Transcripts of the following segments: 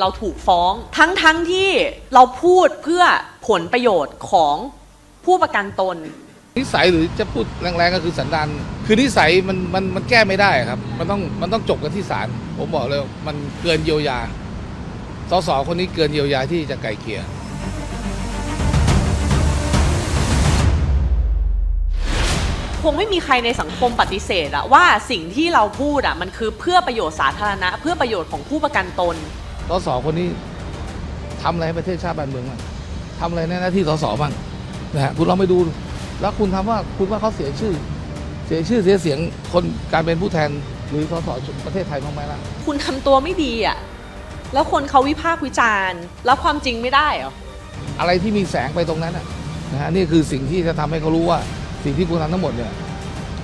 เราถูกฟ้องทั้งทั้งที่เราพูดเพื่อผลประโยชน์ของผู้ประกันตน นิสัยหรือจะพูดแรงๆก็คือสันดานคือนิสัยมันมันมันแก้ไม่ได้ครับ มันต้องมันต้องจบกันที่ศาลผมบอกเลยมันเกินเยียวยาสสคนนี้เกินเยียวยาที่จะไกลเกลี่ยคงไม่มีใครในสังคมปฏิเสธอะว่าสิ่งที่เราพูดอะมันคือเพื่อประโยชน์สาธารณะ เพื่อประโยชน์ของผู้ประกันตน สสคนนี้ทำอะไรให้ประเทศชาติบ้านเมืองบ้างทำอะไรในหน้าที่สสบ้างนะฮะคุณลองไปดู แล้วคุณทำว่าคุณว่าเขาเสียชื่อ เสียชื่อเสียเสียงคนการเป็นผู้แทนหรือสสประเทศไทยบ้างไหมล่ะคุณทำตัวไม่ดีอะแล้วคนเขาวิพากษ์วิจารณ์แล้วความจริงไม่ได้เหรออะไรที่มีแสงไปตรงนั้นน่ะนะฮะนี่คือสิ่งที่จะทำให้เขารู้ว่าสิ่งที่คุณทำทั้งหมดเนี่ย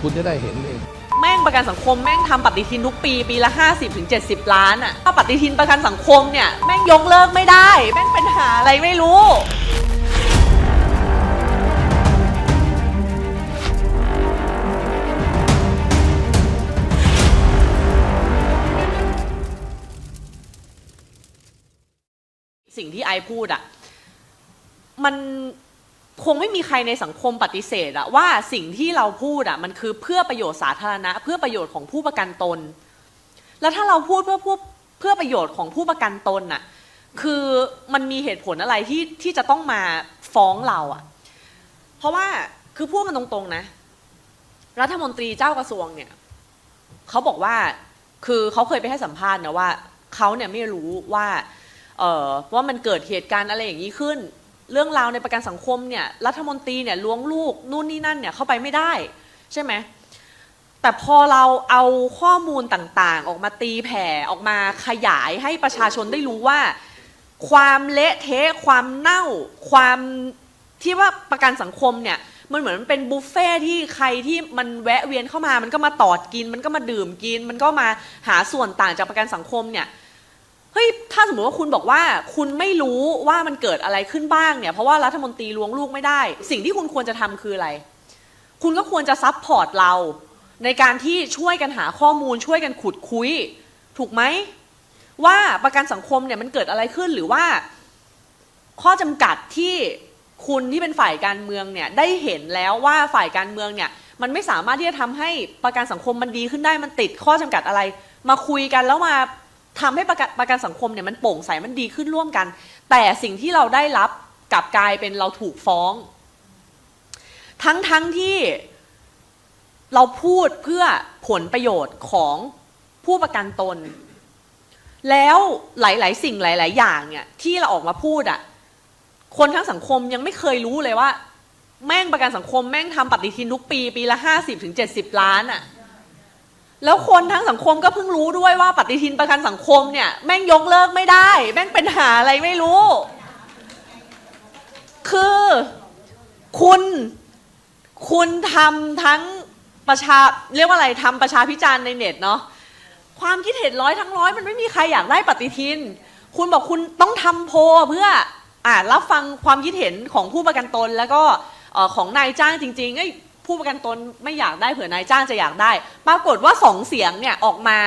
คุณจะได้เห็นเองแม่ง ประกันสังคมแม่งทำปฏิทินทุกปีปีละ 50ถึง70 ล้านอะถ้าปฏิทินประกันสังคมเนี่ยแม่งยกเลิกไม่ได้ แม่งเป็นหาอะไรไม่รู้สิ่งที่ไอพูดอะมัน คงไม่มีใครในสังคมปฏิเสธอะว่าสิ่งที่เราพูดอะมันคือเพื่อประโยชน์สาธารณะ เพื่อประโยชน์ของผู้ประกันตน แล้วถ้าเราพูดเพื่อพูดเพื่อประโยชน์ของผู้ประกันตนอะคือมันมีเหตุผลอะไรที่ที่จะต้องมาฟ้องเราอะเพราะว่าคือพูดกันตรงๆนะ รัฐมนตรีเจ้ากระทรวงเนี่ยเขาบอกว่าคือเขาเคยไปให้สัมภาษณ์นะว่าเขาเนี่ยไม่รู้ว่าเออว่ามันเกิดเหตุการณ์อะไรอย่างนี้ขึ้น เรื่องราวในประกันสังคมเนี่ยรัฐมนตรีเนี่ยล้วงลูกนู่นนี่นั่นเนี่ยเข้าไปไม่ได้ ใช่ไหมแต่พอเราเอาข้อมูลต่างๆ ออกมาตีแผ่ออกมาขยายให้ประชาชนได้รู้ว่า ความเละเทะความเน่า ความที่ว่าประกันสังคมเนี่ยมันเหมือนมันเป็นบุฟเฟ่ที่ใครที่มันแวะเวียนเข้ามา มันก็มาตอดกิน มันก็มาดื่มกิน มันก็มาหาส่วนต่างจากประกันสังคมเนี่ย เฮ้ยถ้าสมมติว่าคุณบอกว่าคุณไม่รู้ว่ามันเกิดอะไรขึ้นบ้างเนี่ยเพราะว่ารัฐมนตรีล้วงลูกไม่ได้ สิ่งที่คุณควรจะทำคืออะไร คุณก็ควรจะซับพอร์ตเรา ในการที่ช่วยกันหาข้อมูลช่วยกันขุดคุย ถูกไหมว่าประกันสังคมเนี่ยมันเกิดอะไรขึ้นหรือว่า ข้อจำกัดที่คุณที่เป็นฝ่ายการเมืองเนี่ยได้เห็นแล้วว่าฝ่ายการเมืองเนี่ยมันไม่สามารถที่จะทำให้ประกันสังคมมันดีขึ้นได้มันติดข้อจำกัดอะไร มาคุยกันแล้วมา ทำให้ประกันประกันสังคมเนี่ยมันโปร่งใสมันดีขึ้นร่วมกัน แต่สิ่งที่เราได้รับกลับกลายเป็นเราถูกฟ้อง ทั้งทั้งที่เราพูดเพื่อผลประโยชน์ของผู้ประกันตน แล้วหลาย ๆ สิ่งหลาย ๆ อย่างเนี่ยที่เราออกมาพูดอะ่ะคนทั้งสังคมยังไม่เคยรู้เลยว่า แม่งประกันสังคมแม่งทำปฏิทินทุกปี ปีละห้าสิบถึงเจ็ดสิบล้านอะ แล้วคนทั้งสังคมก็เพิ่งรู้ด้วยว่าปฏิทินประกันสังคมเนี่ยแม่งยกเลิกไม่ได้ แม่งเป็นหาอะไรไม่รู้ คือ คุณ คุณทำทั้งประชาเรียกว่าอะไรทำประชาพิจารณ์ในเน็ตเนาะความคิดเห็นร้อยทั้งร้อยมันไม่มีใครอยากได้ปฏิทิน คุณบอกคุณต้องทำโพเพื่ออ่ารับฟังความคิดเห็นของผู้ประกันตนแล้วก็ของนายจ้างจริงๆเอ้ ผู้ประกันตนไม่อยากได้เผื่อนายจ้างจะอยากได้ ปรากฏว่าสองเสียงเนี่ยออกมา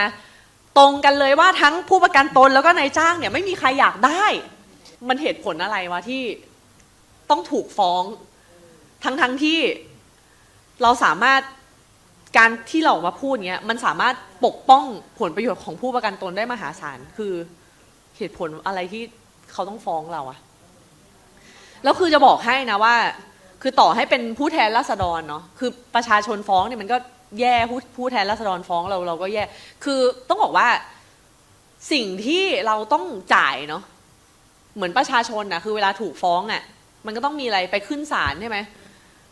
ตรงกันเลยว่าทั้งผู้ประกันตนแล้วก็นายจ้างเนี่ยไม่มีใครอยากได้ มันเหตุผลอะไรวะที่ต้องถูกฟ้อง ทั้งทั้งที่เราสามารถการที่เราออกมาพูดเงี้ยมันสามารถปกป้องผลประโยชน์ของผู้ประกันตนได้มหาศาลคือเหตุผลอะไรที่เขาต้องฟ้องเราอะแล้วคือจะบอกให้นะว่า คือต่อให้เป็นผู้แทนราษฎรเนาะคือประชาชนฟ้องเนี่ยมันก็แย่ผู้ผู้แทนราษฎรฟ้องเราเราก็แย่ คือต้องบอกว่าสิ่งที่เราต้องจ่ายเนาะเหมือนประชาชนนะคือเวลาถูกฟ้องอะ่ะมันก็ต้องมีอะไรไปขึ้นศาลใช่ไหม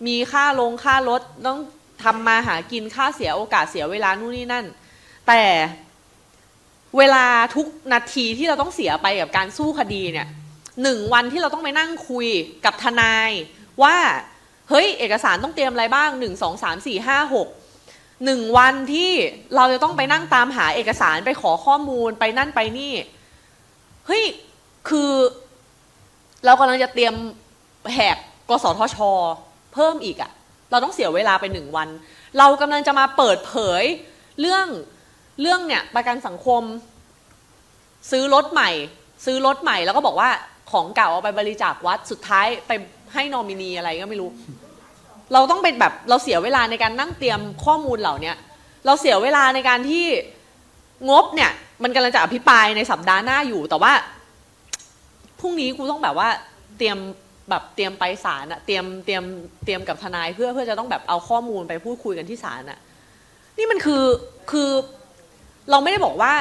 มีค่าลงค่ารถต้องทำมาหากินค่าเสียโอกาสเสียเวลานู่นนี่นั่น แต่เวลาทุกนาทีที่เราต้องเสียไปกับการสู้คดีเนี่ยหนึ่งวันที่เราต้องไปนั่งคุยกับทนาย ว่าเฮ้ยเอกสารต้องเตรียมอะไรบ้างหนึ่งสองสามสี่ห้าหกหนึ่งวันที่เราจะต้องไปนั่งตามหาเอกสารไปขอข้อมูลไปนั่นไปนี่เฮ้ยคือเรากำลังจะเตรียมแหกกสทช เพิ่มอีกอะเราต้องเสียเวลาไปหนึ่งวัน เรากำลังจะมาเปิดเผยเรื่องเรื่องเนี่ยประกันสังคม ซื้อรถใหม่ ซื้อรถใหม่แล้วก็บอกว่าของเก่าเอาไปบริจาควัดสุดท้ายไป ให้นอมินีอะไรก็ไม่รู้ เราต้องเป็นแบบเราเสียเวลาในการนั่งเตรียมข้อมูลเหล่าเนี้ยเราเสียเวลาในการที่งบเนี่ย มันกำลังจะอภิปรายในสัปดาห์หน้าอยู่ แต่ว่าพรุ่งนี้กูต้องแบบว่าเตรียมแบบเตรียมไปศาลอะเตรียมเตรียมเตรียมกับทนายเพื่อเพื่อจะต้องแบบเอาข้อมูลไปพูดคุยกันที่ศาลอะนี่มันคือคือเราไม่ได้บอกว่า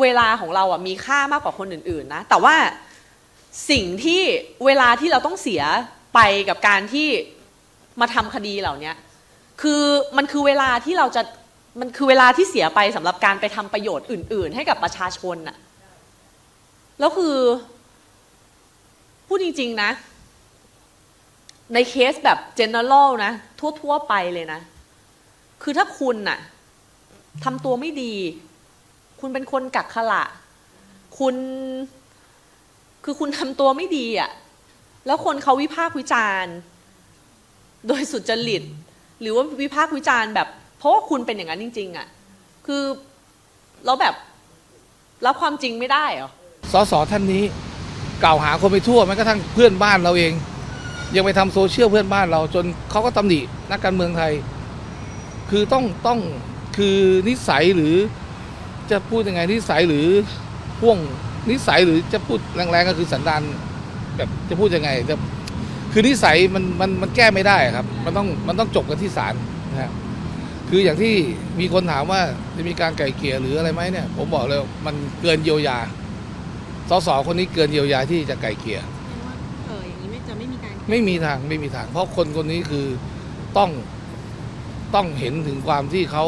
เวลาของเราอะมีค่ามากกว่าคนอื่น ๆ นะ แต่ว่าสิ่งที่เวลาที่เราต้องเสีย ไปกับการที่มาทำคดีเหล่านี้คือมันคือเวลาที่เราจะมันคือเวลาที่เสียไปสำหรับการไปทำประโยชน์อื่น ๆ ให้กับประชาชนน่ะแล้วคือพูดจริง ๆ นะ ในเคสแบบ general นะ ทั่ว ๆ ไปเลยนะ คือถ้าคุณน่ะทำตัวไม่ดี คุณเป็นคนกักขละ คุณ คือคุณทำตัวไม่ดีอะ่ะ แล้วคนเขาวิพากษ์วิจารณ์ โดยสุจริต หรือว่าวิพากษ์วิจารณ์แบบ เพราะว่าคุณเป็นอย่างนั้นจริง ๆอะคือแล้วแบบรับความจริงไม่ได้เหรอสสท่านนี้กล่าวหาคนไปทั่วแม้กระทั่งเพื่อนบ้านเราเอง ยังไปทำโซเชียลเพื่อนบ้านเรา จนเขาก็ตำหนินักการเมืองไทย คือต้องต้องคือนิสัยหรือจะพูดยังไงนิสัยหรือพ่วงนิสัยหรือจะพูดแรงๆก็คือสันดาน แบบจะพูดยังไงจะคือนิสัยมันมันมันแก้ไม่ได้ครับ มันต้องมันต้องจบกันที่ศาลนะฮะคืออย่างที่มีคนถามว่าจะมีการไก่เกลี่ยหรืออะไรไหมเนี่ย ผมบอกเลยว่ามันเกินเยียวยาสสคนนี้เกินเยียวยาที่จะไก่เกลี่ยเอออย่างนี้ไม่จะไม่มีการไม่มีทางไม่มีทาง เพราะคนคนนี้คือต้องต้องเห็นถึงความที่เขา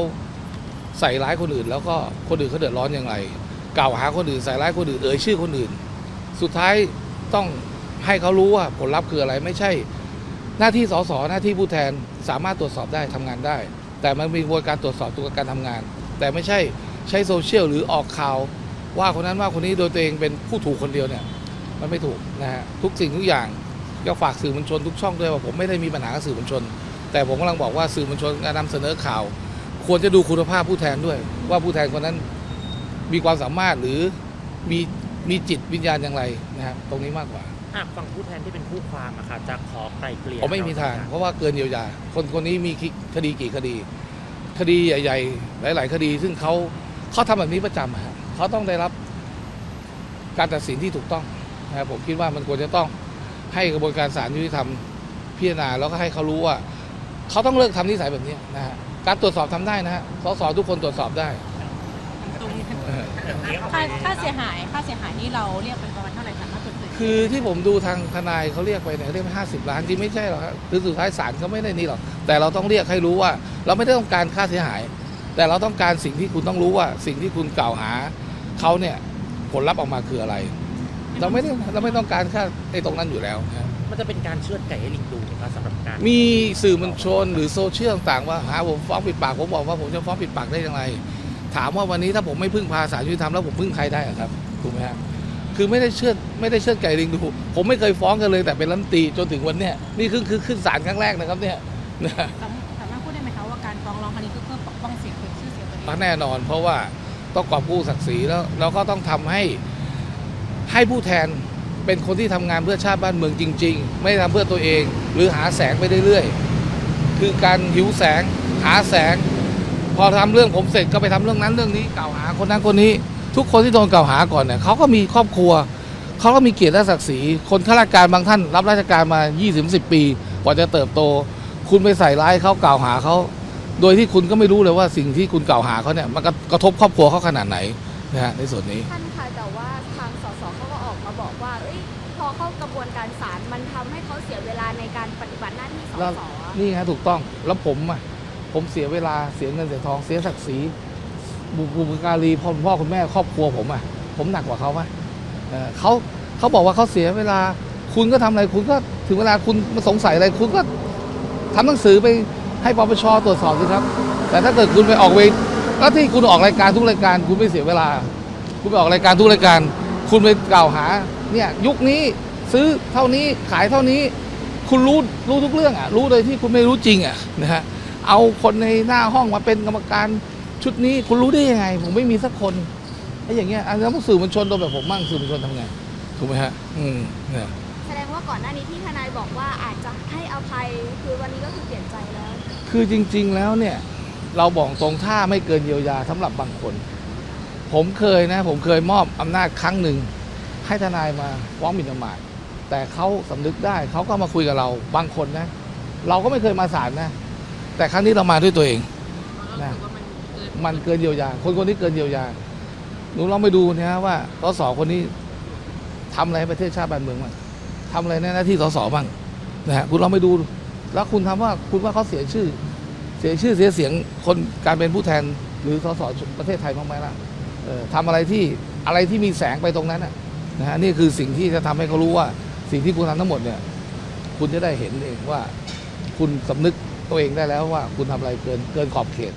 ใส่ร้ายคนอื่น แล้วก็คนอื่นเขาเดือดร้อนอย่างไรกล่าวหาคนอื่นใส่ร้ายคนอื่นเอ่ยชื่อคนอื่น สุดท้ายต้อง ให้เขารู้ว่าผลลัพธ์คืออะไรไม่ใช่ หน้าที่สสหน้าที่ผู้แทนสามารถตรวจสอบได้ทำงานได้ แต่มันมีกระบวนการตรวจสอบตัวการทำงาน แต่ไม่ใช่ใช้โซเชียลหรือออกข่าว ว่าคนนั้นว่าคนนี้โดยตัวเองเป็นผู้ถูกคนเดียวเนี่ยมันไม่ถูกนะฮะทุกสิ่งทุกอย่างก็ฝากสื่อมวลชนทุกช่องด้วยว่าผมไม่ได้มีปัญหากับสื่อมวลชน แต่ผมกำลังบอกว่าสื่อมวลชนการนำเสนอข่าว ควรจะดูคุณภาพผู้แทนด้วย ว่าผู้แทนคนนั้นมีความสามารถหรือมีมีจิตวิญญาณอย่างไรนะครับตรงนี้มากกว่า หากฝั่งผู้แทนที่เป็นคู่ความอะค่ะจะขอไกลเกลี่ยผมไม่มีทางเรเพราะว่าเกินเยียวยา คนคนนี้มีคดีกี่คดี คดีใหญ่ ๆ หลาย ๆ คดี ซึ่งเขาเขาทำแบบนี้ประจำอะฮะเขาต้องได้รับการตัดสินที่ถูกต้องนะครับผมคิดว่ามันควรจะต้องให้กระบวนการศาลยุติธรรมพิจารณาแล้วก็ให้เขารู้ว่าเขาต้องเลิกทำนิสัยแบบนี้นะฮะการตรวจสอบทำได้นะฮะสสทุกคนตรวจสอบได้ตรงเออค่าค่าเสียหายค่าเสียหายนี่เราเรียกเป็นประมาณเท่าไหร่ คะณจุดเกิดเหตุคือที่ผมดูทางทนายเขาเรียกไปเนี่ยเรียกห้าสิบล้านจริงไม่ใช่หรอกครับคือสุดท้ายศาลเขาไม่ได้นี่หรอกแต่เราต้องเรียกให้รู้ว่า เราไม่ได้ต้องการค่าเสียหาย แต่เราต้องการสิ่งที่คุณต้องรู้ว่า สิ่งที่คุณกล่าวหาเขาเนี่ยผลลัพธ์ออกมาคืออะไร เราไม่ได้เราไม่ต้องการค่าไอ้ตรงนั้นอยู่แล้วนะมันจะเป็นการเชือดไก่ให้ลิงดูไหมคะสำหรับการมีสื่อมวลชนหรือโซเชียลต่างๆว่าหาผมฟ้องปิดปากผมบอกว่าผมจะฟ้องปิดปากได้ยังไงถามว่าวันนี้ถ้าผมไม่พึ่งพาสารยุติธรรมแล้วผมพึ่งใครได้อะครับถูกไหมครับคือไม่ได้เชื่อด ไม่ได้เชื่อดไก่ลิงดู ผมไม่เคยฟ้องกันเลยแต่เป็นรัฐมนตรีจนถึงวันเนี้ยนี่คือคือขึ้นศาลครั้งแรกนะครับเนี่ยนะสามสามารถพูดได้ไหมคะว่าการฟ้องร้องครั้งนี้ก็เพื่อปกป้องเสียงชื่อเสียงตัวเองแน่นอน เพราะว่าต้องกอบกู้ศักดิ์ศรีแล้วแล้วก็ต้องทำให้ให้ผู้แทนเป็นคนที่ทำงานเพื่อชาติบ้านเมืองจริง ๆ ไม่ได้ทำเพื่อตัวเอง หรือหาแสงไปเรื่อยๆคือการหิวแสงหาแสง พอทำเรื่องผมเสร็จก็ไปทำเรื่องนั้นเรื่องนี้กล่าวหาคนนั้นคนนี้ ทุกคนที่โดนกล่าวหาก่อนเนี่ยเขาก็มีครอบครัว เขาก็มีเกียรติและศักดิ์ศรี คนข้าราชการบางท่านรับราชการมา 20-10 ปี กว่าจะเติบโต คุณไปใส่ร้ายเขากล่าวหาเขา โดยที่คุณก็ไม่รู้เลยว่าสิ่งที่คุณกล่าวหาเขาเนี่ยมันกระกระทบครอบครัวเขาขนาดไหนนะฮะในส่วนนี้ ท่านคะแต่ว่าทางสสเขาก็ออกมาบอกว่าเอ้ยพอเข้ากระบวนการศาลมันทำให้เขาเสียเวลาในการปฏิบัติหน้าที่สแล้วสอะนี่ฮะถูกต้องแล้วผมอะผมเสียเวลาเสียเงินเสียทองเสียศักดิ์ศรีบุบุพการีพ่อพ่อคุณแม่ครอบครัวผมอะผมหนักกว่าเขาไหม เขาเขาบอกว่าเขาเสียเวลา คุณก็ทำอะไรคุณก็ถึงเวลาคุณมาสงสัยอะไรคุณก็ทำหนังสือไปให้ปปชตรวจสอบสิครับ แต่ถ้าเกิดคุณไปออกเวรแล้วที่คุณออกรายการทุกรายการ คุณไม่เสียเวลา คุณไปออกรายการทุกรายการ คุณไปกล่าวหาเนี่ยยุคนี้ซื้อเท่านี้ขายเท่านี้ คุณรู้รู้ทุกเรื่องอะรู้โดยที่คุณไม่รู้จริงอะนะฮะเอาคนในหน้าห้องมาเป็นกรรมการชุดนี้คุณรู้ได้ยังไง ผมไม่มีสักคน อ้อย่างเงี้ยอันนั้นสื่อมวลชนโดนแบบผมมั่งสื่อมวลชนทำไงถูกไหมฮะอืมเนี่ยแสดงว่าก่อนหน้านี้ที่ทนายบอกว่าอาจจะให้อภัยคือวันนี้ก็คือเปลี่ยนใจแล้ว คือจริง ๆ แล้วเนี่ย เราบอกตรงท่าไม่เกินเยียวยาสำหรับบางคน ผมเคยนะ ผมเคยมอบอำนาจครั้งหนึ่ง ให้ทนายมาฟ้องหมิ่นประมาทแต่เขาสำนึกได้เขาก็มาคุยกับเราบางคนนะ เราก็ไม่เคยมาศาลนะ แต่ครั้งนี้เรามาด้วยตัวเองนะมันเกินเยียวยา คนคนนี้เกินเยียวยา หนูลองไปดูนะว่าสสคนนี้ทำอะไรประเทศชาติบ้านเมืองบ้างทำอะไรในหน้าที่สสบ้างนะฮะคุณลองไปดู แล้วคุณทำว่าคุณว่าเขาเสียชื่อ เสียชื่อเสียเสียงคนการเป็นผู้แทนหรือสสประเทศไทยบ้างไหมล่ะเออทำอะไรที่อะไรที่มีแสงไปตรงนั้นนะนะฮะนี่คือสิ่งที่จะทำให้เขารู้ว่าสิ่งที่คุณทำทั้งหมดเนี่ย คุณจะได้เห็นเองว่า คุณสำนึกตัวเองได้แล้วว่า คุณทำอะไรเกินเกินขอบเขต